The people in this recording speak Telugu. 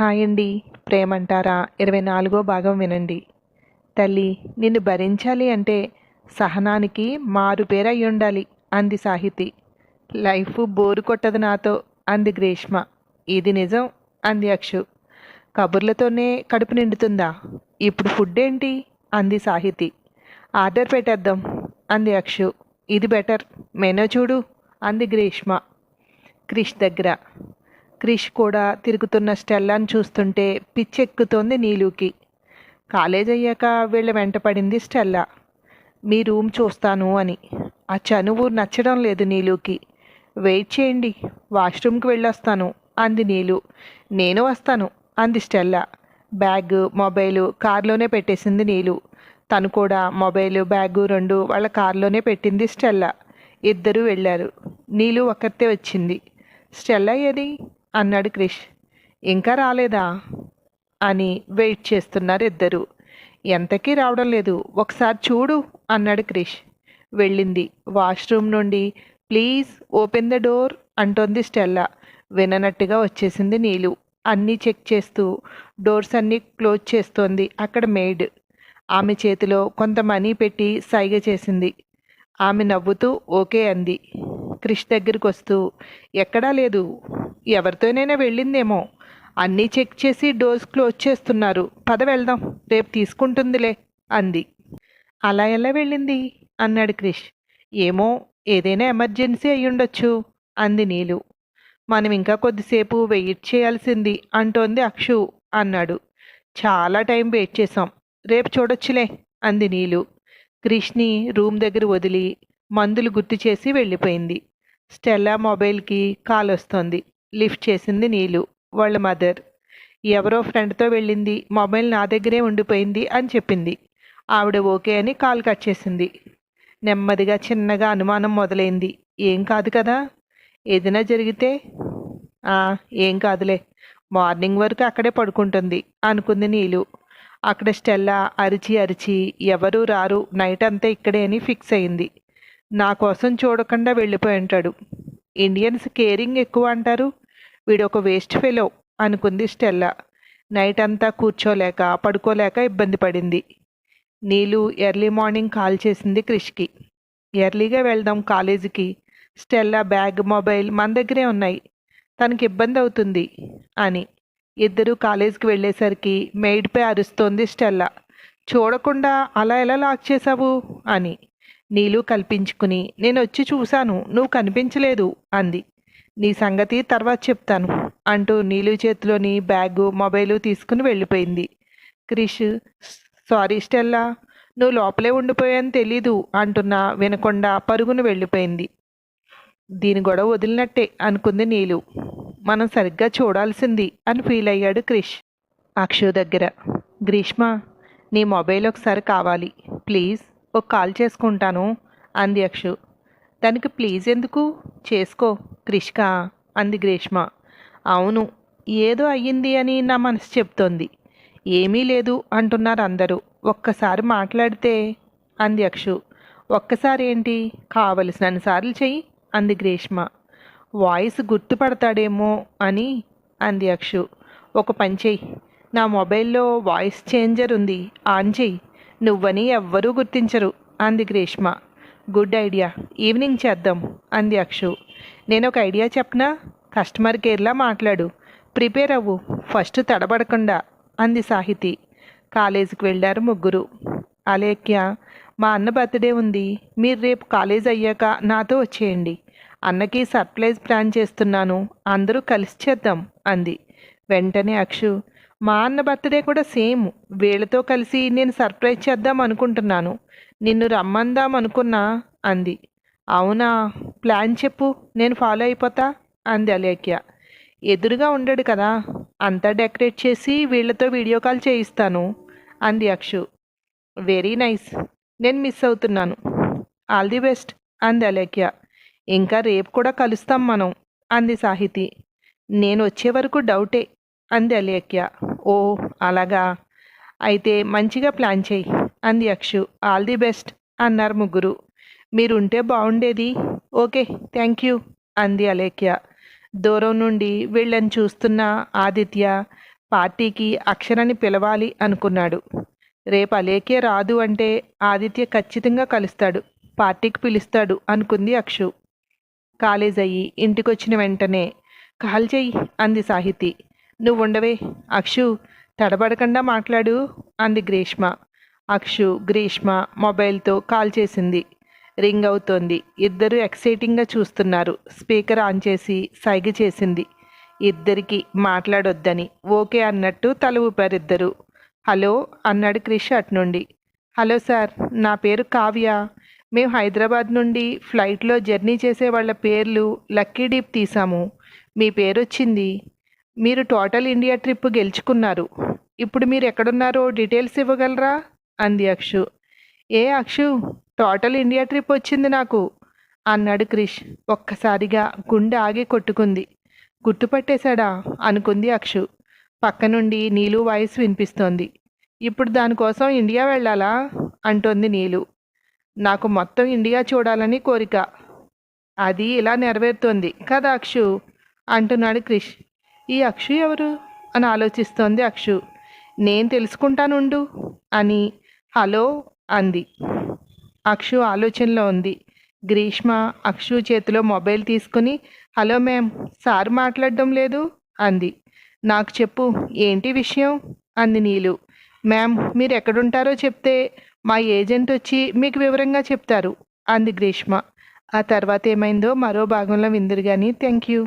హాయ్ అండి ప్రేమంటారా? ఇరవై నాలుగో భాగం వినండి. తల్లి నిన్ను భరించాలి అంటే సహనానికి మారు పేరు ఉండాలి అంది సాహితి. లైఫ్ బోరు కొట్టదు నాతో అంది గ్రీష్మ. ఇది నిజం అంది అక్షు. కబుర్లతోనే కడుపు నిండుతుందా? ఇప్పుడు ఫుడ్ ఏంటి అంది సాహితి. ఆర్డర్ పెట్టేద్దాం అంది అక్షు. ఇది బెటర్. మెనూ చూడు అంది గ్రీష్మ. క్రిష్ దగ్గర. క్రిష్ కూడా తిరుగుతున్న స్టెల్లాని చూస్తుంటే పిచ్చెక్కుతోంది నీలుకి. కాలేజ్ అయ్యాక వీళ్ళ వెంట పడింది స్టెల్లా. మీ రూమ్ చూస్తాను అని. ఆ చనువు నచ్చడం లేదు నీలుకి. వెయిట్ చేయండి. వాష్రూమ్కి వెళ్ళొస్తాను అంది నీలు. నేను వస్తాను అంది స్టెల్లా. బ్యాగ్ మొబైలు కారులోనే పెట్టేసింది నీలు. తను కూడా మొబైల్ బ్యాగు రెండు వాళ్ళ కారులోనే పెట్టింది స్టెల్లా. ఇద్దరూ వెళ్ళారు. నీలు ఒకరితే వచ్చింది. స్టెల్లా ఏది? అన్నాడు క్రిష్. ఇంకా రాలేదా? అని వెయిట్ చేస్తున్నారు ఇద్దరు ఎంతకీ రావడం లేదు. ఒకసారి చూడు అన్నాడు క్రిష్. వెళ్ళింది. వాష్రూమ్ నుండి ప్లీజ్ ఓపెన్ ద డోర్ అంటోంది స్టెల్లా. విననట్టుగా వచ్చేసింది నీలు. అన్నీ చెక్ చేస్తూ డోర్స్ అన్నీ క్లోజ్ చేస్తోంది అక్కడ మెయిడ్. ఆమె చేతిలో కొంత మనీ పెట్టి సైగ చేసింది. ఆమె నవ్వుతూ ఓకే అంది. క్రిష్ దగ్గరికి వస్తూ ఎక్కడా లేదు. ఎవరితోనైనా వెళ్ళిందేమో. అన్నీ చెక్ చేసి డోర్స్ క్లోజ్ చేస్తున్నారు. పద వెళ్దాం. రేపు తీసుకుంటుందిలే అంది. అలా ఎలా వెళ్ళింది? అన్నాడు క్రిష్. ఏమో ఏదైనా ఎమర్జెన్సీ అయ్యుండొచ్చు అంది నీలు. మనం ఇంకా కొద్దిసేపు వెయిట్ చేయాల్సింది అంటోంది అక్షు అన్నాడు. చాలా టైం వెయిట్ చేసాం రేపు చూడొచ్చులే అంది నీలు. క్రిష్ని రూమ్ దగ్గర వదిలి మందులు గుర్తు చేసి వెళ్ళిపోయింది. స్టెల్లా మొబైల్కి కాల్ వస్తోంది. లిఫ్ట్ చేసింది నీలు వాళ్ళ మదర్. ఎవరో ఫ్రెండ్తో వెళ్ళింది మొబైల్ నా దగ్గరే ఉండిపోయింది అని చెప్పింది. ఆవిడ ఓకే అని కాల్ కట్ చేసింది. నెమ్మదిగా చిన్నగా అనుమానం మొదలైంది. ఏం కాదు కదా? ఏదైనా జరిగితే? ఏం కాదులే. మార్నింగ్ వరకు అక్కడే పడుకుంటుంది అనుకుంది నీలు. అక్కడ స్టెల్లా అరిచి అరిచి ఎవరూ రారు నైట్ అంతా ఇక్కడే అని ఫిక్స్ అయింది. నా కోసం చూడకుండా వెళ్ళిపోయి ఉంటాడు. ఇండియన్స్ కేరింగ్ ఎక్కువ అంటారు. వీడొక వేస్ట్ ఫెలో అనుకుంది స్టెల్లా. నైట్ అంతా కూర్చోలేక పడుకోలేక ఇబ్బంది పడింది. నీలు ఎర్లీ మార్నింగ్ కాల్ చేసింది క్రిష్కి. ఎర్లీగా వెళ్దాం కాలేజీకి. స్టెల్లా బ్యాగ్ మొబైల్ మన దగ్గరే ఉన్నాయి. తనకి ఇబ్బంది అవుతుంది అని. ఇద్దరు కాలేజీకి వెళ్ళేసరికి మెయిడ్పై అరుస్తోంది స్టెల్లా. చూడకుండా అలా ఎలా లాక్ చేసావు అని. నీలు కల్పించుకుని నేను వచ్చి చూశాను నువ్వు కనిపించలేదు అంది. నీ సంగతి తర్వాత చెప్తాను అంటూ నీలు చేతిలోని బ్యాగు మొబైలు తీసుకుని వెళ్ళిపోయింది. క్రిష్ సారీ స్టెల్లా నువ్వు లోపలే ఉండిపోయాని తెలీదు అంటున్నా వినకుండా పరుగును వెళ్ళిపోయింది. దీని గొడవ వదిలినట్టే అనుకుంది నీలు. మనం సరిగ్గా చూడాల్సింది అని ఫీల్ అయ్యాడు క్రిష్. అక్షు దగ్గర గ్రీష్మ నీ మొబైల్ ఒకసారి కావాలి. ప్లీజ్ ఒక కాల్ చేసుకుంటాను అంది అక్షు. దానికి ప్లీజ్ ఎందుకు? చేసుకో. క్రిష్క అంది గ్రీష్మ. అవును ఏదో అయ్యింది అని నా మనసు చెప్తోంది. ఏమీ లేదు అంటున్నారు అందరూ ఒక్కసారి మాట్లాడితే అంది అక్షు. ఒక్కసారి ఏంటి కావలసినన్ని సార్లు చెయ్యి అంది గ్రీష్మ. వాయిస్ గుర్తుపడతాడేమో అని అంది అక్షు. ఒక పని చెయ్యి. నా మొబైల్లో వాయిస్ చేంజర్ ఉంది ఆన్ చెయ్యి. నువ్వని ఎవ్వరూ గుర్తించరు అంది గ్రీష్మ. Good idea. ఈవినింగ్ చేద్దాం అంది అక్షు. నేను ఒక ఐడియా చెప్పనా? కస్టమర్ కేర్లా మాట్లాడు. ప్రిపేర్ అవ్వు. ఫస్ట్ తడబడకుండా అంది సాహితి. కాలేజీకి వెళ్ళారు ముగ్గురు. అలేఖ్య మా అన్న బర్త్డే ఉంది. మీరు రేపు కాలేజ్ అయ్యాక నాతో వచ్చేయండి. అన్నకి సర్ప్రైజ్ ప్లాన్ చేస్తున్నాను. అందరూ కలిసి చేద్దాం అంది. వెంటనే అక్షు మా అన్న బర్త్డే కూడా సేమ్. వీళ్ళతో కలిసి నేను సర్ప్రైజ్ చేద్దాం అనుకుంటున్నాను. నిన్ను రమ్మందాం అనుకున్నా అంది. అవునా? ప్లాన్ చెప్పు నేను ఫాలో అయిపోతా అంది అలేఖ్య. ఎదురుగా ఉండడు కదా అంతా డెకరేట్ చేసి వీళ్ళతో వీడియో కాల్ చేయిస్తాను అంది అక్షు. వెరీ నైస్ నేను మిస్ అవుతున్నాను. ఆల్ ది బెస్ట్ అంది అలేఖ్య. ఇంకా రేపు కూడా కలుస్తాం మనం అంది సాహితి. నేను వచ్చే వరకు డౌటే అంది అలేఖ్య. ఓ అలాగా. అయితే మంచిగా ప్లాన్ చేయి అంది అక్షు. ఆల్ ది బెస్ట్ అన్నారు ముగ్గురు. మీరుంటే బాగుండేది. Okay thank you. అంది అలేఖ్య. దూరం నుండి వీళ్ళని చూస్తున్న ఆదిత్య పార్టీకి అక్షరాన్ని పిలవాలి అనుకున్నాడు. రేపు అలేఖ్య రాదు అంటే ఆదిత్య ఖచ్చితంగా కలుస్తాడు పార్టీకి పిలుస్తాడు అనుకుంది అక్షు. కాలేజ్ అయ్యి ఇంటికొచ్చిన వెంటనే కాల్ చెయ్యి అంది సాహితి. నువ్వు ఉండవే అక్షు తడబడకుండా మాట్లాడు అంది గ్రీష్మ. అక్షు గ్రీష్మ మొబైల్తో కాల్ చేసింది. రింగ్ అవుతోంది. ఇద్దరు ఎక్సైటింగ్గా చూస్తున్నారు. స్పీకర్ ఆన్ చేసి సైగ చేసింది. ఇద్దరికి మాట్లాడొద్దని ఓకే అన్నట్టు తల ఊపారిద్దరు. హలో అన్నాడు క్రిష్ అట్నుండి. హలో సార్ నా పేరు కావ్య. మేము హైదరాబాద్ నుండి ఫ్లైట్లో జర్నీ చేసే వాళ్ళ పేర్లు లక్కీ డీప్ తీసాము. మీ పేరు వచ్చింది మీరు టోటల్ ఇండియా ట్రిప్ గెలుచుకున్నారు. ఇప్పుడు మీరు ఎక్కడున్నారో డీటెయిల్స్ ఇవ్వగలరా? అంది అక్షు. ఏ అక్షు? టోటల్ ఇండియా ట్రిప్ వచ్చింది నాకు. అన్నాడు క్రిష్. ఒక్కసారిగా గుండె ఆగి కొట్టుకుంది. గుర్తుపట్టేశాడా అనుకుంది అక్షు. పక్క నుండి నీలు వాయిస్ వినిపిస్తోంది. ఇప్పుడు దానికోసం ఇండియా వెళ్ళాలా? అంటోంది నీలు. నాకు మొత్తం ఇండియా చూడాలని కోరిక. అది ఇలా నెరవేరుతోంది కదా అక్షు? అంటున్నాడు క్రిష్. ఈ అక్షు ఎవరు? అని ఆలోచిస్తోంది అక్షు. నేను తెలుసుకుంటానుండు అని హలో అంది. అక్షు ఆలోచనలో ఉంది. గ్రీష్మ అక్షు చేతిలో మొబైల్ తీసుకుని హలో మ్యామ్ సార్ మాట్లాడడం లేదు అంది. నాకు చెప్పు ఏంటి విషయం? అంది నీలు. మ్యామ్ మీరు ఎక్కడుంటారో చెప్తే మా ఏజెంట్ వచ్చి మీకు వివరంగా చెప్తారు అంది గ్రీష్మ. ఆ తర్వాత ఏమైందో మరో భాగంలో విందురు కానీ థ్యాంక్ యూ.